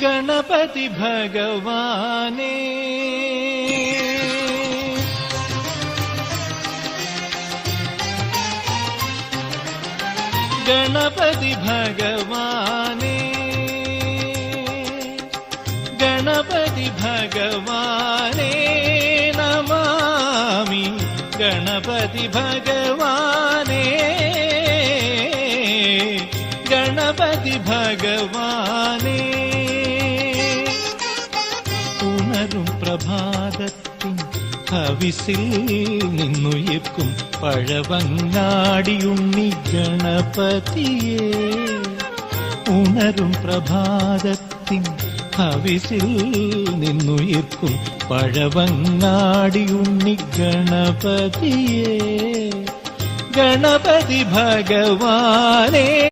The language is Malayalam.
ഗണപതി ഭഗവാനെ. ഗണപതി ഭഗവാനെ. ഗണപതി ഭഗവാനെ നമാമി. ഗണപതി ഭഗവാനെ. ഗണപതി ഭഗവാനേ. ഉണരും പ്രഭാതത്തിൻ ഹവിസിൽ നിന്നുയർക്കും പഴവങ്ങാടിയുണ്ണി ഗണപതിയെ. ഉണരും പ്രഭാതത്തിൻ ഹവിസിൽ നിന്നുയർക്കും പഴവങ്ങാടിയുണ്ണി ഗണപതിയെ. ഗണപതി ഭഗവാനേ.